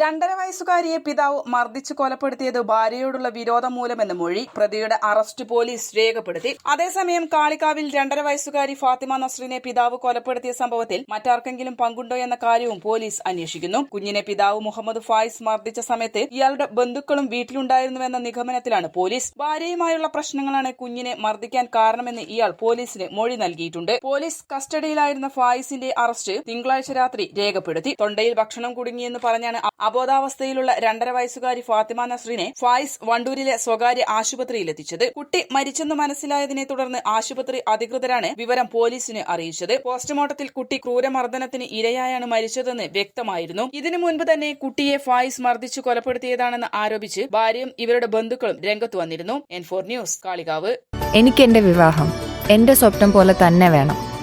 രണ്ടര വയസ്സുകാരിയെ പിതാവ് മർദ്ദിച്ചു കൊലപ്പെടുത്തിയത് ഭാര്യയോടുള്ള വിരോധം മൂലമെന്ന് മൊഴി പ്രതിയുടെ അറസ്റ്റ് പോലീസ് രേഖപ്പെടുത്തി. അതേസമയം കാളിക്കാവിൽ രണ്ടര വയസ്സുകാരി ഫാത്തിമ നസ്രിനെ പിതാവ് കൊലപ്പെടുത്തിയ സംഭവത്തിൽ മറ്റാർക്കെങ്കിലും പങ്കുണ്ടോ എന്ന കാര്യവും പോലീസ് അന്വേഷിക്കുന്നു. കുഞ്ഞിനെ പിതാവ് മുഹമ്മദ് ഫായിസ് മർദ്ദിച്ച സമയത്ത് ഇയാളുടെ ബന്ധുക്കളും വീട്ടിലുണ്ടായിരുന്നുവെന്ന നിഗമനത്തിലാണ് പോലീസ്. ഭാര്യയുമായുള്ള പ്രശ്നങ്ങളാണ് കുഞ്ഞിനെ മർദ്ദിക്കാൻ കാരണമെന്ന് ഇയാൾ പോലീസിന് മൊഴി നൽകിയിട്ടുണ്ട്. പോലീസ് കസ്റ്റഡിയിലായിരുന്ന ഫായിസിന്റെ അറസ്റ്റ് തിങ്കളാഴ്ച രാത്രി രേഖപ്പെടുത്തി. തൊണ്ടയിൽ ഭക്ഷണം കുടുങ്ങിയെന്ന് പറഞ്ഞാണ് അബോധാവസ്ഥയിലുള്ള രണ്ടര വയസ്സുകാരി ഫാത്തിമ നസ്രീനെ ഫായിസ് വണ്ടൂരിലെ സ്വകാര്യ ആശുപത്രിയിലെത്തിച്ചത്. കുട്ടി മരിച്ചെന്ന് മനസ്സിലായതിനെ തുടർന്ന് ആശുപത്രി അധികൃതരാണ് വിവരം പോലീസിന് അറിയിച്ചത്. പോസ്റ്റ്മോർട്ടത്തിൽ കുട്ടി ക്രൂരമർദ്ദനത്തിന് ഇരയായാണ് മരിച്ചതെന്ന് വ്യക്തമായിരുന്നു. ഇതിനു മുൻപ് തന്നെ കുട്ടിയെ ഫായിസ് മർദ്ദിച്ചു കൊലപ്പെടുത്തിയതാണെന്ന് ആരോപിച്ച് ഭാര്യയും ഇവരുടെ ബന്ധുക്കളും രംഗത്ത് വന്നിരുന്നു. N four news Kalikavu. എനിക്ക് എന്റെ വിവാഹം. എന്റെ സ്വപ്നം പോലെ തന്നെ വേണം.